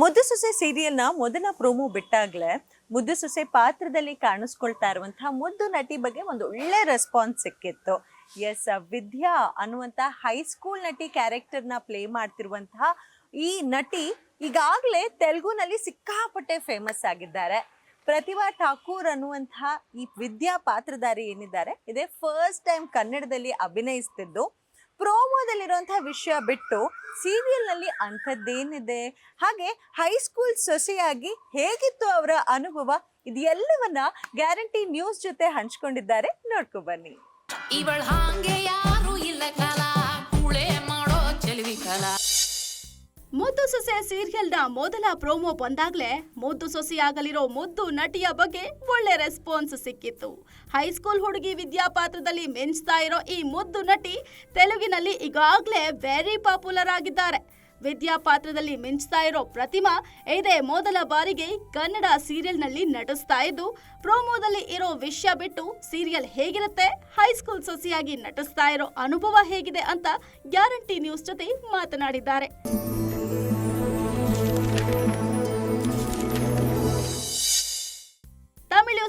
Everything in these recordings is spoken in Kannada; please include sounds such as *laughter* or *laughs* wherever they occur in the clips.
ಮುದ್ದು ಸೊಸೆ ಸೀರಿಯಲ್ನ ಮೊದಲ ಪ್ರೋಮೋ ಬಿಟ್ಟಾಗಲೇ ಮುದ್ದು ಸೊಸೆ ಪಾತ್ರದಲ್ಲಿ ಕಾಣಿಸ್ಕೊಳ್ತಾ ಇರುವಂತಹ ಮುದ್ದು ನಟಿ ಬಗ್ಗೆ ಒಂದು ಒಳ್ಳೆ ರೆಸ್ಪಾನ್ಸ್ ಸಿಕ್ಕಿತ್ತು. ಎಸ್ ವಿದ್ಯಾ ಅನ್ನುವಂಥ ಹೈಸ್ಕೂಲ್ ನಟಿ ಕ್ಯಾರೆಕ್ಟರ್ನ ಪ್ಲೇ ಮಾಡ್ತಿರುವಂತಹ ಈ ನಟಿ ಈಗಾಗಲೇ ತೆಲುಗುನಲ್ಲಿ ಸಿಕ್ಕಾಪಟ್ಟೆ ಫೇಮಸ್ ಆಗಿದ್ದಾರೆ. ಪ್ರತಿಭಾ ಠಾಕೂರ್ ಅನ್ನುವಂತಹ ಈ ವಿದ್ಯಾ ಪಾತ್ರಧಾರಿ ಏನಿದ್ದಾರೆ, ಇದೇ ಫಸ್ಟ್ ಟೈಮ್ ಕನ್ನಡದಲ್ಲಿ ಅಭಿನಯಿಸ್ತಿದ್ದು. ಪ್ರೋಮೋದಲ್ಲಿರುವಂತಹ ವಿಷಯ ಬಿಟ್ಟು ಸೀರಿಯಲ್ನಲ್ಲಿ ಅಂಥದ್ದೇನಿದೆ? ಹಾಗೆ ಹೈಸ್ಕೂಲ್ ಸೊಸೆಯಾಗಿ ಹೇಗಿತ್ತು ಅವರ ಅನುಭವ? ಇದೆಲ್ಲವನ್ನ ಗ್ಯಾರಂಟಿ ನ್ಯೂಸ್ ಜೊತೆ ಹಂಚ್ಕೊಂಡಿದ್ದಾರೆ. ನೋಡ್ಕೊ ಬನ್ನಿ. ಇವಳ ಹಾಗೆ ಯಾರು ಇಲ್ಲ ಕಾಲ. ಮುದ್ದು ಸೊಸೆ ಸೀರಿಯಲ್ನ ಮೊದಲ ಪ್ರೋಮೋ ಬಂದಾಗಲೇ ಮುದ್ದು ಸೊಸೆಯಾಗಲಿರೋ ಮುದ್ದು ನಟಿಯ ಬಗ್ಗೆ ಒಳ್ಳೆ ರೆಸ್ಪಾನ್ಸ್ ಸಿಕ್ಕಿತ್ತು. ಹೈಸ್ಕೂಲ್ ಹುಡುಗಿ ವಿದ್ಯಾ ಪಾತ್ರದಲ್ಲಿ ಮಿಂಚ್ತಾ ಇರೋ ಈ ಮುದ್ದು ನಟಿ ತೆಲುಗಿನಲ್ಲಿ ಈಗಾಗಲೇ ವೆರಿ ಪಾಪ್ಯುಲರ್ ಆಗಿದ್ದಾರೆ. ವಿದ್ಯಾ ಪಾತ್ರದಲ್ಲಿ ಮಿಂಚ್ತಾ ಇರೋ ಪ್ರತಿಮಾ ಇದೇ ಮೊದಲ ಬಾರಿಗೆ ಕನ್ನಡ ಸೀರಿಯಲ್ನಲ್ಲಿ ನಟಿಸ್ತಾ ಇದ್ದು, ಪ್ರೋಮೋದಲ್ಲಿ ಇರೋ ವಿಷಯ ಬಿಟ್ಟು ಸೀರಿಯಲ್ ಹೇಗಿರುತ್ತೆ, ಹೈಸ್ಕೂಲ್ ಸೊಸೆಯಾಗಿ ನಟಿಸ್ತಾ ಇರೋ ಅನುಭವ ಹೇಗಿದೆ ಅಂತ ಗ್ಯಾರಂಟಿ ನ್ಯೂಸ್ ಜೊತೆ ಮಾತನಾಡಿದ್ದಾರೆ.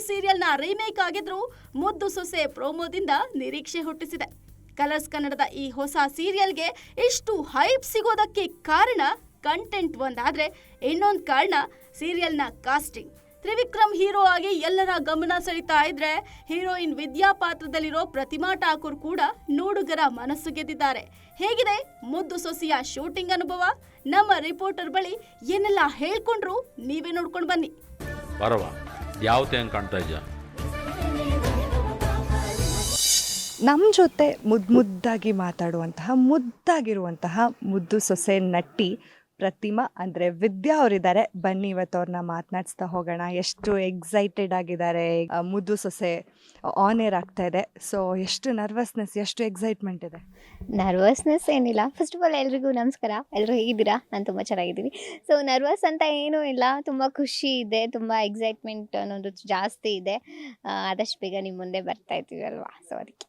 ಸೀರಿಯಲ್ನ ರೀಮೇಕ್ ಆಗಿದ್ರು ಮುದ್ದು ಸೊಸೆ ಪ್ರೋಮೋದಿಂದ ನಿರೀಕ್ಷೆ ಹುಟ್ಟಿಸಿದೆ. ಕಲರ್ಸ್ ಕನ್ನಡದ ಈ ಹೊಸ ಸೀರಿಯಲ್ಗೆ ಇಷ್ಟು ಹೈಪ್ ಸಿಗೋದಕ್ಕೆ ಕಾರಣ ಕಂಟೆಂಟ್ ಒಂದಾದ್ರೆ ಇನ್ನೊಂದು ಕಾರಣ ಸೀರಿಯಲ್ನ ಕಾಸ್ಟಿಂಗ್ ತ್ರಿವಿಕ್ರಮ್ ಹೀರೋ ಆಗಿ ಎಲ್ಲರ ಗಮನ ಸೆಳೀತಾ ಇದ್ರೆ ಹೀರೋಯಿನ್ ವಿದ್ಯಾ ಪಾತ್ರದಲ್ಲಿರೋ ಪ್ರತಿಮಾ ಠಾಕೂರ್ ಕೂಡ ನೋಡುಗರ ಮನಸ್ಸು ಗೆದ್ದಿದ್ದಾರೆ. ಹೇಗಿದೆ ಮುದ್ದು ಸೊಸೆಯ ಶೂಟಿಂಗ್ ಅನುಭವ? ನಮ್ಮ ರಿಪೋರ್ಟರ್ ಬಳಿ ಏನೆಲ್ಲ ಹೇಳ್ಕೊಂಡ್ರು ನೀವೇ ನೋಡ್ಕೊಂಡು ಬನ್ನಿ. ಯಾವತ್ತೆ ಕಾಣ್ತಾ ಇದೆಯಾ? ನಮ್ಮ ಜೊತೆ ಮುದ್ದು ಮುದ್ದಾಗಿ ಮಾತಾಡುವಂತಹ ಮುದ್ದಾಗಿರುವಂತಹ ಮುದ್ದು ಸೊಸೆ ನಟಿ ಪ್ರತಿಮಾ ಅಂದರೆ ವಿದ್ಯಾ ಅವರಿದ್ದಾರೆ. ಬನ್ನಿ ಇವತ್ತು ಅವ್ರನ್ನ ಮಾತನಾಡಿಸ್ತಾ ಹೋಗೋಣ. ಎಷ್ಟು ಎಕ್ಸೈಟೆಡ್ ಆಗಿದ್ದಾರೆ. ಮುದ್ದು ಸೊಸೆ ಆನ್ ಏರ್ ಆಗ್ತಾ ಇದೆ. ಸೊ ಎಷ್ಟು ನರ್ವಸ್ನೆಸ್ ಎಷ್ಟು ಎಕ್ಸೈಟ್ಮೆಂಟ್ ಇದೆ? ನರ್ವಸ್ನೆಸ್ ಏನಿಲ್ಲ. ಫಸ್ಟ್ ಆಫ್ ಆಲ್ ಎಲ್ರಿಗೂ ನಮಸ್ಕಾರ. ಎಲ್ಲರೂ ಹೇಗಿದ್ದೀರಾ? ನಾನು ತುಂಬ ಚೆನ್ನಾಗಿದ್ದೀನಿ. ಸೊ ನರ್ವಸ್ ಅಂತ ಏನೂ ಇಲ್ಲ. ತುಂಬ ಖುಷಿ ಇದೆ. ತುಂಬ ಎಕ್ಸೈಟ್ಮೆಂಟ್ ಅನ್ನೋದು ಜಾಸ್ತಿ ಇದೆ. ಆದಷ್ಟು ಬೇಗ ನಿಮ್ಮ ಮುಂದೆ ಬರ್ತಾ ಇದ್ದೀವಿ ಅಲ್ವಾ? ಸೊ ಅದಕ್ಕೆ.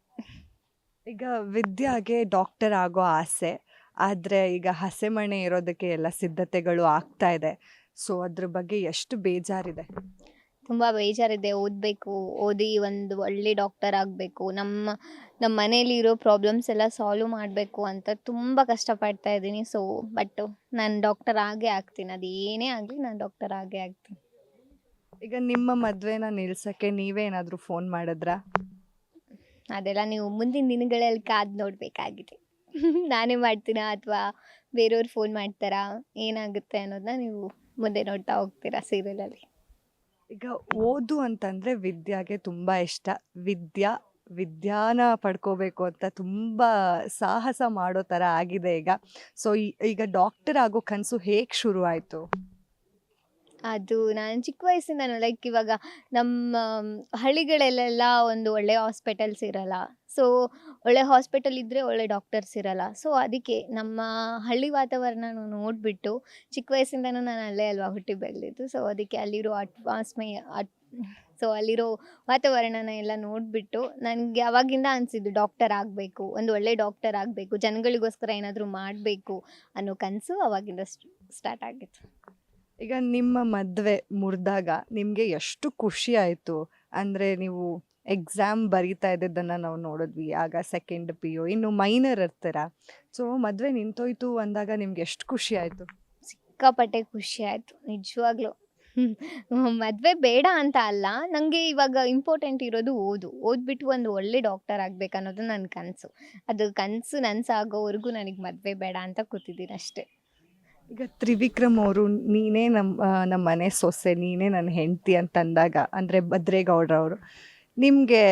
ಈಗ ವಿದ್ಯಾಗೆ ಡಾಕ್ಟರ್ ಆಗೋ ಆಸೆ. ಆದರೆ ಈಗ ಹಸೆಮಣೆ ಇರೋದಕ್ಕೆ ಎಲ್ಲ ಸಿದ್ಧತೆಗಳು ಆಗ್ತಾ ಇದೆ. ಸೊ ಅದ್ರ ಬಗ್ಗೆ ಎಷ್ಟು ಬೇಜಾರಿದೆ? ತುಂಬ ಬೇಜಾರಿದೆ. ಓದಬೇಕು ಓದಿ ಒಂದು ಒಳ್ಳೆ ಡಾಕ್ಟರ್ ಆಗಬೇಕು ನಮ್ಮ ನಮ್ಮ ಮನೇಲಿ ಇರೋ ಪ್ರಾಬ್ಲಮ್ಸ್ ಎಲ್ಲ ಸಾಲ್ವ್ ಮಾಡಬೇಕು ಅಂತ ತುಂಬ ಕಷ್ಟಪಡ್ತಾ ಇದ್ದೀನಿ. ಸೊ ಬಟ್ ನಾನು ಡಾಕ್ಟರ್ ಆಗೇ ಆಗ್ತೀನಿ. ಅದು ಏನೇ ಆಗಲಿ ನಾನು ಡಾಕ್ಟರ್ ಆಗೇ ಆಗ್ತೀನಿ. ಈಗ ನಿಮ್ಮ ಮದುವೆನ ನಿಲ್ಸಕ್ಕೆ ನೀವೇ ಏನಾದರೂ ಫೋನ್ ಮಾಡಿದ್ರಾ? ಅದೆಲ್ಲ ನೀವು ಮುಂದಿನ ದಿನಗಳಲ್ಲಿ ಕಾದು ನೋಡಬೇಕಾಗಿದೆ. *laughs* ನಾನೇ ಮಾಡ್ತೀನಾ ಅಥವಾ ಬೇರೆಯವ್ರು ಫೋನ್ ಮಾಡ್ತಾರಾ? ಏನಾಗುತ್ತೆ ಅನ್ನೋದನ್ನ ನೀವು ಮುಂದೆ ನೋಡ್ತಾ ಹೋಗ್ತೀರಾ ಸೀರಿಯಲಲ್ಲಿ ಈಗ ಓದು ಅಂತಂದ್ರೆ ವಿದ್ಯಾಗೆ ತುಂಬಾ ಇಷ್ಟ. ವಿದ್ಯಾ, ವಿದ್ಯಾನ ಪಡ್ಕೋಬೇಕು ಅಂತ ತುಂಬಾ ಸಾಹಸ ಮಾಡೋ ಥರ ಆಗಿದೆ ಈಗ. ಸೊ ಈಗ ಡಾಕ್ಟರ್ ಆಗೋ ಕನಸು ಹೇಗೆ ಶುರು ಆಯಿತು ಅದು ನಾನು ಚಿಕ್ಕ ವಯಸ್ಸಿಂದನೂ ಲೈಕ್ ಇವಾಗ ನಮ್ಮ ಹಳ್ಳಿಗಳಲ್ಲೆಲ್ಲ ಒಂದು ಒಳ್ಳೆ ಹಾಸ್ಪಿಟಲ್ಸ್ ಇರಲ್ಲ. ಸೊ ಒಳ್ಳೆ ಹಾಸ್ಪಿಟಲ್ ಇದ್ದರೆ ಒಳ್ಳೆ ಡಾಕ್ಟರ್ಸ್ ಇರಲ್ಲ. ಸೊ ಅದಕ್ಕೆ ನಮ್ಮ ಹಳ್ಳಿ ವಾತಾವರಣ ನೋಡಿಬಿಟ್ಟು ಚಿಕ್ಕ ವಯಸ್ಸಿಂದನೂ ನಾನು ಅಲ್ಲೇ ಅಲ್ವಾ ಹುಟ್ಟಿ ಬೆಳೆದಿದ್ದು. ಸೊ ಅದಕ್ಕೆ ಅಲ್ಲಿರೋ ಅಟ್ಮಾಸ್ಮೇ ಅಟ್ ಸೊ ಅಲ್ಲಿರೋ ವಾತಾವರಣನ ಎಲ್ಲ ನೋಡಿಬಿಟ್ಟು ನನಗೆ ಅವಾಗಿಂದ ಅನಿಸಿದ್ದು ಡಾಕ್ಟರ್ ಆಗಬೇಕು, ಒಂದು ಒಳ್ಳೆ ಡಾಕ್ಟರ್ ಆಗಬೇಕು, ಜನಗಳಿಗೋಸ್ಕರ ಏನಾದರೂ ಮಾಡಬೇಕು ಅನ್ನೋ ಕನಸು ಅವಾಗಿಂದ ಸ್ಟಾರ್ಟ್ ಆಗಿತ್ತು. ಈಗ ನಿಮ್ಮ ಮದುವೆ ಮುರಿದಾಗ ನಿಮಗೆ ಎಷ್ಟು ಖುಷಿ ಆಯಿತು? ಅಂದರೆ ನೀವು ಎಕ್ಸಾಮ್ ಬರೀತಾ ಇದ್ದಿದ್ದನ್ನು ನಾವು ನೋಡಿದ್ವಿ, ಆಗ ಸೆಕೆಂಡ್ ಪಿ ಯು ಇನ್ನು ಮೈನರ್ ಇರ್ತೀರ? ಸೊ ಮದುವೆ ನಿಂತೋಯ್ತು ಅಂದಾಗ ನಿಮ್ಗೆ ಎಷ್ಟು ಖುಷಿ ಆಯಿತು? ಸಿಕ್ಕಾಪಟ್ಟೆ ಖುಷಿ ಆಯಿತು, ನಿಜವಾಗ್ಲೂ. ಮದುವೆ ಬೇಡ ಅಂತ ಅಲ್ಲ ನನಗೆ ಇವಾಗ ಇಂಪಾರ್ಟೆಂಟ್ ಇರೋದು ಓದು. ಓದ್ಬಿಟ್ಟು ಒಂದು ಒಳ್ಳೆ ಡಾಕ್ಟರ್ ಆಗ್ಬೇಕು ಅನ್ನೋದು ನನ್ನ ಕನಸು. ಅದು ಕನಸು ನನಸಾಗೋವರೆಗೂ ನನಗೆ ಮದುವೆ ಬೇಡ ಅಂತ ಕೂತಿದ್ದೀನಿ ಅಷ್ಟೇ ಈಗ ತ್ರಿವಿಕ್ರಮ್ ಅವರು ನೀನೇ ನಮ್ಮ ನಮ್ಮ ಮನೆ ಸೊಸೆ ನೀನೇ ನನ್ನ ಹೆಂಡತಿ ಅಂತಂದಾಗ ಅಂದರೆ ಭದ್ರೇಗೌಡ್ರವರು ನಿಮಗೆ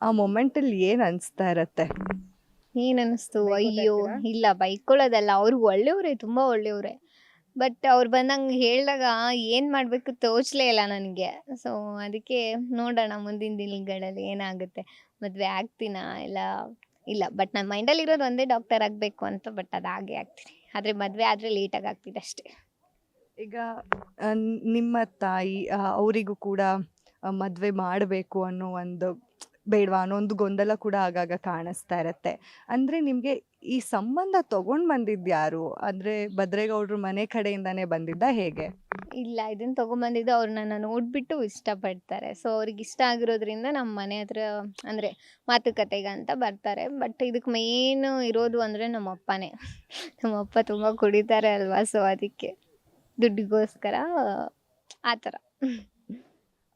ಆ ಮೊಮೆಂಟಲ್ಲಿ ಏನು ಅನಿಸ್ತಾ ಇರತ್ತೆ? ಏನು ಅನ್ನಿಸ್ತು ಅಯ್ಯೋ ಇಲ್ಲ ಬೈಕೊಳ್ಳೋದಲ್ಲ ಅವ್ರು ಒಳ್ಳೆಯವರೇ ತುಂಬ ಒಳ್ಳೆಯವರೇ. ಬಟ್ ಅವ್ರು ಬಂದಂಗೆ ಹೇಳಿದಾಗ ಏನು ಮಾಡಬೇಕು? ತೋಚಲೇ ಇಲ್ಲ ನನಗೆ. ಸೊ ಅದಕ್ಕೆ ನೋಡೋಣ ಮುಂದಿನ ದಿನಗಳಲ್ಲಿ ಏನಾಗುತ್ತೆ. ಮದುವೆ ಆಗ್ತೀನಾ? ಇಲ್ಲ ಇಲ್ಲ. ಬಟ್ ನನ್ನ ಮೈಂಡಲ್ಲಿ ಇರೋದು ಒಂದೇ ಡಾಕ್ಟರ್ ಆಗಬೇಕು ಅಂತ ಬಟ್ ಅದು ಹಾಗೆ ಆಗ್ತೀನಿ ಆದರೆ ಮದುವೆ ಆದ್ರೆ ಲೇಟಾಗಿ ಆಗ್ತಿದೆ ಅಷ್ಟೇ. ಈಗ ನಿಮ್ಮ ತಾಯಿ ಅವರಿಗೂ ಕೂಡ ಮದ್ವೆ ಮಾಡಬೇಕು ಅನ್ನೋ ಒಂದು ಬೇಡವಾ ಅನ್ನೋ ಒಂದು ಗೊಂದಲ ಕೂಡ ಆಗಾಗ ಕಾಣಿಸ್ತಾ ಇರತ್ತೆ. ಅಂದರೆ ನಿಮಗೆ ಈ ಸಂಬಂಧ ತಗೊಂಡು ಬಂದಿದ್ದು ಯಾರು? ಅಂದರೆ ಭದ್ರೇಗೌಡರು ಮನೆ ಕಡೆಯಿಂದಾನೇ ಬಂದಿದ್ದ ಹೇಗೆ? ಇಲ್ಲ ಇದನ್ನ ತಗೊಂಬಂದಿದ್ದು ಅವ್ರು ನನ್ನ ನೋಡ್ಬಿಟ್ಟು ಇಷ್ಟಪಡ್ತಾರೆ. ಸೊ ಅವ್ರಿಗೆ ಇಷ್ಟ ಆಗಿರೋದ್ರಿಂದ ನಮ್ಮ ಮನೆ ಹತ್ರ ಅಂದರೆ ಮಾತುಕತೆಗೆ ಅಂತ ಬರ್ತಾರೆ. ಬಟ್ ಇದಕ್ಕೆ ಮೇನ್ ಇರೋದು ಅಂದರೆ ನಮ್ಮ ಅಪ್ಪನೇ. ನಮ್ಮ ಅಪ್ಪ ತುಂಬ ಕುಡಿತಾರೆ ಅಲ್ವಾ? ಸೊ ಅದಕ್ಕೆ ದುಡ್ಡಿಗೋಸ್ಕರ ಆ ಥರ.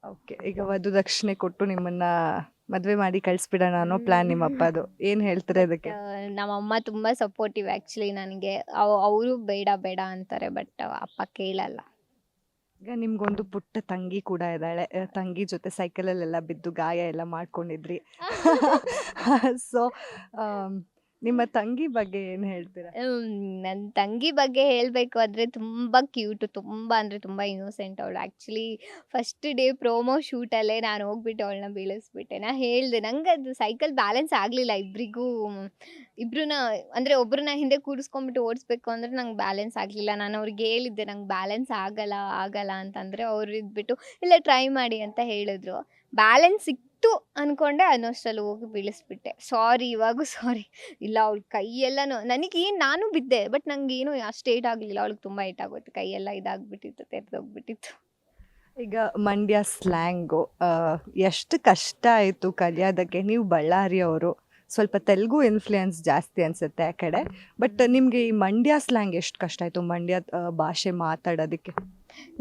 ಓಕೆ ಈಗ ವಧು ದಕ್ಷಿಣೆ ಕೊಟ್ಟು ನಿಮ್ಮನ್ನ ಮದುವೆ ಮಾಡಿ ಕಳ್ಸ್ಬಿಡೋಣ ಅನ್ನೋ ಪ್ಲಾನ್ ನಿಮ್ಮ ಅಪ್ಪದು ಏನು ಹೇಳ್ತಾರೆ ಇದಕ್ಕೆ? ನಮ್ಮಮ್ಮ ತುಂಬಾ ಸಪೋರ್ಟಿವ್ ಆಕ್ಚುಲಿ ನನಗೆ. ಅವರು ಬೇಡ ಬೇಡ ಅಂತಾರೆ ಬಟ್ ಅಪ್ಪ ಕೇಳಲ್ಲ. ಈಗ ನಿಮ್ಗೊಂದು ಪುಟ್ಟ ತಂಗಿ ಕೂಡ ಇದ್ದಾಳೆ. ತಂಗಿ ಜೊತೆ ಸೈಕಲಲ್ಲೆಲ್ಲ ಬಿದ್ದು ಗಾಯ ಎಲ್ಲ ಮಾಡ್ಕೊಂಡಿದ್ರಿ. *laughs* *laughs* ಸೊ ನಿಮ್ಮ ತಂಗಿ ಬಗ್ಗೆ ಏನು ಹೇಳ್ತೀರಾ? ನನ್ನ ತಂಗಿ ಬಗ್ಗೆ ಹೇಳಬೇಕು ಅಂದರೆ ತುಂಬ ಕ್ಯೂಟು ತುಂಬ ಅಂದರೆ ತುಂಬ ಇನ್ನೋಸೆಂಟ್ ಅವಳು. ಆ್ಯಕ್ಚುಲಿ ಫಸ್ಟ್ ಡೇ ಪ್ರೋಮೋ ಶೂಟಲ್ಲೇ ನಾನು ಹೋಗ್ಬಿಟ್ಟು ಅವಳನ್ನ ಬೀಳಿಸ್ಬಿಟ್ಟೆ. ನಾ ಹೇಳಿದೆ ನಂಗೆ ಅದು ಸೈಕಲ್ ಬ್ಯಾಲೆನ್ಸ್ ಆಗಲಿಲ್ಲ ಇಬ್ಬರಿಗೂ ಇಬ್ಬರನ್ನ ಅಂದರೆ ಒಬ್ಬರನ್ನ ಹಿಂದೆ ಕೂರಿಸ್ಕೊಂಡ್ಬಿಟ್ಟು ಓಡಿಸ್ಬೇಕು ಅಂದರೆ ನಂಗೆ ಬ್ಯಾಲೆನ್ಸ್ ಆಗಲಿಲ್ಲ. ನಾನು ಅವ್ರಿಗೆ ಹೇಳಿದ್ದೆ, ನಂಗೆ ಬ್ಯಾಲೆನ್ಸ್ ಆಗಲ್ಲ ಆಗಲ್ಲ ಅಂತಂದರೆ ಅವ್ರು ಇದ್ಬಿಟ್ಟು, ಇಲ್ಲ ಟ್ರೈ ಮಾಡಿ ಅಂತ ಹೇಳಿದ್ರು. ಬ್ಯಾಲೆನ್ಸ್ ಸಿಕ್ತು ಅಂದ್ಕೊಂಡೆ ಅನ್ನೋಷ್ಟರಲ್ಲಿ ಹೋಗಿ ಬೀಳಿಸ್ಬಿಟ್ಟೆ. ಸಾರಿ ಇವಾಗೂ ಸಾರಿ ಇಲ್ಲ, ಅವಳ ಕೈಯೆಲ್ಲನೂ ಏನು ನಾನು ಬಿದ್ದೆ ಬಟ್ ನಂಗೇನು ಅಷ್ಟು ಏಟ್ ಆಗಲಿಲ್ಲ. ಅವಳಿಗೆ ತುಂಬ ಏಟ್ ಆಗೋಯ್ತು. ಕೈಯೆಲ್ಲ ಇದಾಗ್ಬಿಟ್ಟಿತ್ತು, ತೆರೆದೋಗ್ಬಿಟ್ಟಿತ್ತು. ಈಗ ಮಂಡ್ಯ ಸ್ಲ್ಯಾಂಗು ಎಷ್ಟು ಕಷ್ಟ ಆಯಿತು ಕಲಿಯೋದಕ್ಕೆ. ನೀವು ಬಳ್ಳಾರಿಯವರು ಸ್ವಲ್ಪ ತೆಲುಗು ಇನ್ಫ್ಲುಯೆನ್ಸ್ ಜಾಸ್ತಿ ಅನಿಸುತ್ತೆ ಆ ಕಡೆ. ಬಟ್ ನಿಮಗೆ ಈ ಮಂಡ್ಯ ಸ್ಲ್ಯಾಂಗ್ ಎಷ್ಟು ಕಷ್ಟ ಆಯಿತು? ಮಂಡ್ಯ ಭಾಷೆ ಮಾತಾಡೋದಕ್ಕೆ.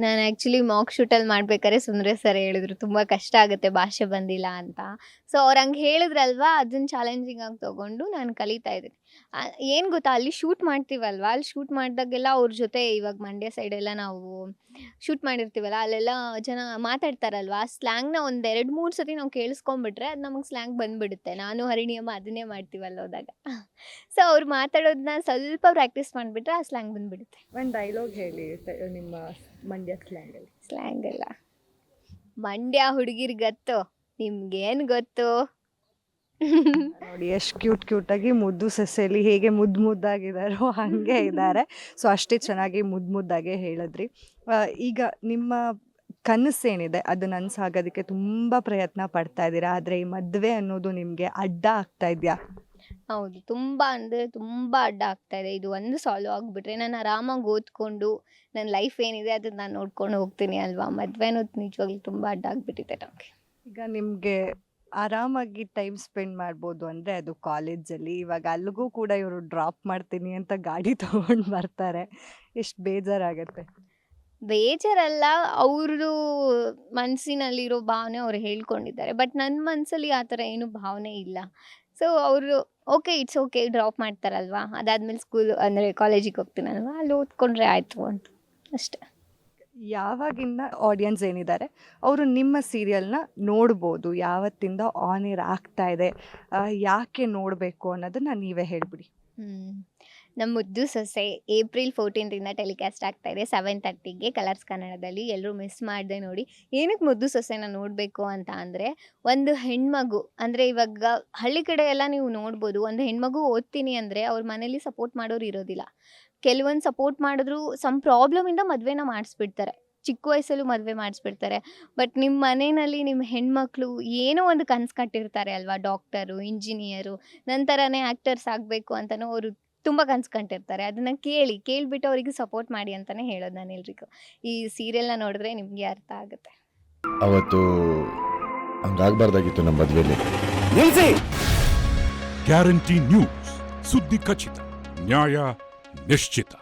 ನಾನು ಆ್ಯಕ್ಚುಲಿ ಮಾಕ್ ಶೂಟಲ್ಲಿ ಮಾಡ್ಬೇಕಾದ್ರೆ ಸುಂದರ ಸರ್ ಹೇಳಿದ್ರು, ತುಂಬ ಕಷ್ಟ ಆಗುತ್ತೆ ಭಾಷೆ ಬಂದಿಲ್ಲ ಅಂತ. ಸೊ ಅವ್ರು ಹಂಗೆ ಹೇಳಿದ್ರಲ್ವಾ ಅದನ್ನ ಚಾಲೆಂಜಿಂಗ್ ಆಗಿ ತೊಗೊಂಡು ನಾನು ಕಲಿತಾ ಇದ್ದೀನಿ. ಏನು ಗೊತ್ತಾ? ಅಲ್ಲಿ ಶೂಟ್ ಮಾಡ್ತೀವಲ್ವಾ? ಅಲ್ಲಿ ಶೂಟ್ ಮಾಡಿದಾಗೆಲ್ಲ ಅವ್ರ ಜೊತೆ ಇವಾಗ ಮಂಡ್ಯ ಸೈಡೆಲ್ಲ ನಾವು ಶೂಟ್ ಮಾಡಿರ್ತೀವಲ್ಲ ಅಲ್ಲೆಲ್ಲ ಜನ ಮಾತಾಡ್ತಾರಲ್ವ? ಆ ಸ್ಲ್ಯಾಂಗ್ನ ಒಂದು ಎರಡು ಮೂರು ಸತಿ ನಾವು ಕೇಳಿಸ್ಕೊಂಡ್ಬಿಟ್ರೆ ಅದು ನಮಗೆ ಸ್ಲ್ಯಾಂಗ್ ಬಂದ್ಬಿಡುತ್ತೆ. ನಾನು ಹರಿಣಿಯಮ್ಮ ಅದನ್ನೇ ಮಾಡ್ತೀವಲ್ಲ ಹೋದಾಗ. *laughs* ಸೊ ಅವ್ರು ಮಾತಾಡೋದನ್ನ ಸ್ವಲ್ಪ ಪ್ರಾಕ್ಟೀಸ್ ಮಾಡಿಬಿಟ್ರೆ ಆ ಸ್ಲ್ಯಾಂಗ್ ಬಂದ್ಬಿಡುತ್ತೆ. ಒಂದು ಡೈಲಾಗ್ ಹೇಳಿ ನಿಮ್ಮ ಮಂಡ್ಯ ಸ್ಲ್ಯಾಂಗಲ್ಲಿ ಸ್ಲ್ಯಾಂಗ್ ಎಲ್ಲ ಮಂಡ್ಯ ಹುಡುಗಿರ್ ಗೊತ್ತು. ನಿಮ್ಗೇನು ಗೊತ್ತು? ನೋಡಿ ಎಷ್ಟು ಕ್ಯೂಟ್ ಕ್ಯೂಟಾಗಿ ಮುದ್ದು ಸಸ್ಯಲಿ ಹೇಗೆ ಮುದ್ದು ಮುದ್ದಾಗಿದ್ದಾರೋ ಹಾಗೆ ಇದ್ದಾರೆ ಸೊ ಅಷ್ಟೇ ಚೆನ್ನಾಗಿ ಮುದ್ದು ಮುದ್ದಾಗೆ ಹೇಳಿದ್ರಿ. ಈಗ ನಿಮ್ಮ ಕನಸೇನಿದೆ ಅದು ನನಸಾಗೋದಕ್ಕೆ ತುಂಬ ಪ್ರಯತ್ನ ಪಡ್ತಾ ಇದ್ದೀರಾ? ಆದರೆ ಈ ಮದುವೆ ಅನ್ನೋದು ನಿಮಗೆ ಅಡ್ಡ ಆಗ್ತಾ ಇದೆಯಾ? ಹೌದು ತುಂಬ ಅಂದರೆ ತುಂಬ ಅಡ್ಡ ಆಗ್ತಾ ಇದೆ. ಇದು ಒಂದು ಸಾಲ್ವ್ ಆಗಿಬಿಟ್ರೆ ನಾನು ಆರಾಮಾಗಿ ಓದ್ಕೊಂಡು ನನ್ನ ಲೈಫ್ ಏನಿದೆ ಅದನ್ನ ನಾನು ನೋಡ್ಕೊಂಡು ಹೋಗ್ತೀನಿ ಅಲ್ವಾ? ಮದುವೆ ಅನ್ನೋದು ನಿಜವಾಗ್ಲೂ ತುಂಬ ಅಡ್ಡ ಆಗಿಬಿಟ್ಟಿದೆ ನನಗೆ ಈಗ ನಿಮಗೆ ಆರಾಮಾಗಿ ಟೈಮ್ ಸ್ಪೆಂಡ್ ಮಾಡ್ಬೋದು ಅಂದರೆ ಅದು ಕಾಲೇಜಲ್ಲಿ ಇವಾಗ ಅಲ್ಲಿಗೂ ಕೂಡ ಇವರು ಡ್ರಾಪ್ ಮಾಡ್ತೀನಿ ಅಂತ ಗಾಡಿ *laughs* ತೊಗೊಂಡು ಬರ್ತಾರೆ. ಎಷ್ಟು ಬೇಜಾರಾಗತ್ತೆ. ಬೇಜಾರಲ್ಲ ಅವ್ರದ್ದು ಮನಸ್ಸಿನಲ್ಲಿರೋ ಭಾವನೆ ಅವ್ರು ಹೇಳ್ಕೊಂಡಿದ್ದಾರೆ. ಬಟ್ ನನ್ನ ಮನಸ್ಸಲ್ಲಿ ಆ ಥರ ಏನು ಭಾವನೆ ಇಲ್ಲ. ಸೊ ಅವರು ಓಕೆ ಇಟ್ಸ್ ಓಕೆ ಡ್ರಾಪ್ ಮಾಡ್ತಾರಲ್ವಾ? ಅದಾದ್ಮೇಲೆ ಸ್ಕೂಲ್ ಅಂದರೆ ಕಾಲೇಜಿಗೆ ಹೋಗ್ತೀನಲ್ವಾ? ಅಲ್ಲಿ ಓದ್ಕೊಂಡ್ರೆ ಆಯಿತು ಅಂತ. ಅಷ್ಟೇ. ಯಾವಾಗಿಂದ ಆಡಿಯನ್ಸ್ ಏನಿದ್ದಾರೆ, ಅವರು ನಿಮ್ಮ ಸೀರಿಯಲ್ನ ನೋಡ್ಬೋದು, ಯಾವತ್ತಿಂದ ಆನ್ ಏರ್ ಆಗ್ತಾ ಇದೆ ಯಾಕೆ ನೋಡಬೇಕು ಅನ್ನೋದನ್ನ ನೀವೇ ಹೇಳಿಬಿಡಿ. ನಮ್ಮ ಮುದ್ದು ಸೊಸೆ ಏಪ್ರಿಲ್ ಫೋರ್ಟೀನ್ರಿಂದ ಟೆಲಿಕಾಸ್ಟ್ ಆಗ್ತಾ ಇದೆ. ಸೆವೆನ್ ತರ್ಟಿಗೆ ಕಲರ್ಸ್ ಕನ್ನಡದಲ್ಲಿ ಎಲ್ಲರೂ ಮಿಸ್ ಮಾಡಿದೆ ನೋಡಿ. ಏನಕ್ಕೆ ಮುದ್ದು ಸೊಸೆನ ನೋಡಬೇಕು ಅಂತ ಅಂದರೆ ಒಂದು ಹೆಣ್ಮಗು, ಅಂದರೆ ಇವಾಗ ಹಳ್ಳಿ ಕಡೆ ಎಲ್ಲ ನೀವು ನೋಡ್ಬೋದು, ಒಂದು ಹೆಣ್ಮಗು ಓದ್ತೀನಿ ಅಂದರೆ ಅವ್ರ ಮನೇಲಿ ಸಪೋರ್ಟ್ ಮಾಡೋರು ಇರೋದಿಲ್ಲ. ಕೆಲವೊಂದು ಸಪೋರ್ಟ್ ಮಾಡಿದ್ರು ಸಮ್ ಪ್ರಾಬ್ಲಮಿಂದ ಮದುವೆನ ಮಾಡಿಸ್ಬಿಡ್ತಾರೆ. ಚಿಕ್ಕ ವಯಸ್ಸಲ್ಲೂ ಮದುವೆ ಮಾಡಿಸ್ಬಿಡ್ತಾರೆ. ಬಟ್ ನಿಮ್ಮ ಮನೆಯಲ್ಲಿ ನಿಮ್ಮ ಹೆಣ್ಮಕ್ಳು ಏನೋ ಒಂದು ಕನಸು ಕಟ್ಟಿರ್ತಾರೆ ಅಲ್ವಾ ಡಾಕ್ಟರು ಇಂಜಿನಿಯರು ನಂತರನೇ ಆ್ಯಕ್ಟರ್ಸ್ ಆಗಬೇಕು ಅಂತಲೂ ಅವರು ತುಂಬ ಕನ್ಸ್ಕೊಂಡಿರ್ತಾರೆ ಅದನ್ನು ಕೇಳಿ ಕೇಳಿಬಿಟ್ಟು ಅವರಿಗೆ ಸಪೋರ್ಟ್ ಮಾಡಿ ಅಂತಲೇ ಹೇಳೋದು ನಾನು ಎಲ್ರಿಗೂ. ಈ ಸೀರಿಯಲ್ನ ನೋಡಿದ್ರೆ ನಿಮಗೆ ಅರ್ಥ ಆಗುತ್ತೆ. ಅವತ್ತು ಹಂಗಾಗಬಾರ್ದಾಗಿತ್ತು ನಮ್ಮ ಮದುವೆಲಿ. ಗ್ಯಾರಂಟಿ ನ್ಯೂಸ್ ಸುದ್ದಿ ಖಚಿತ ನ್ಯಾಯ ನಿಶ್ಚಿತ.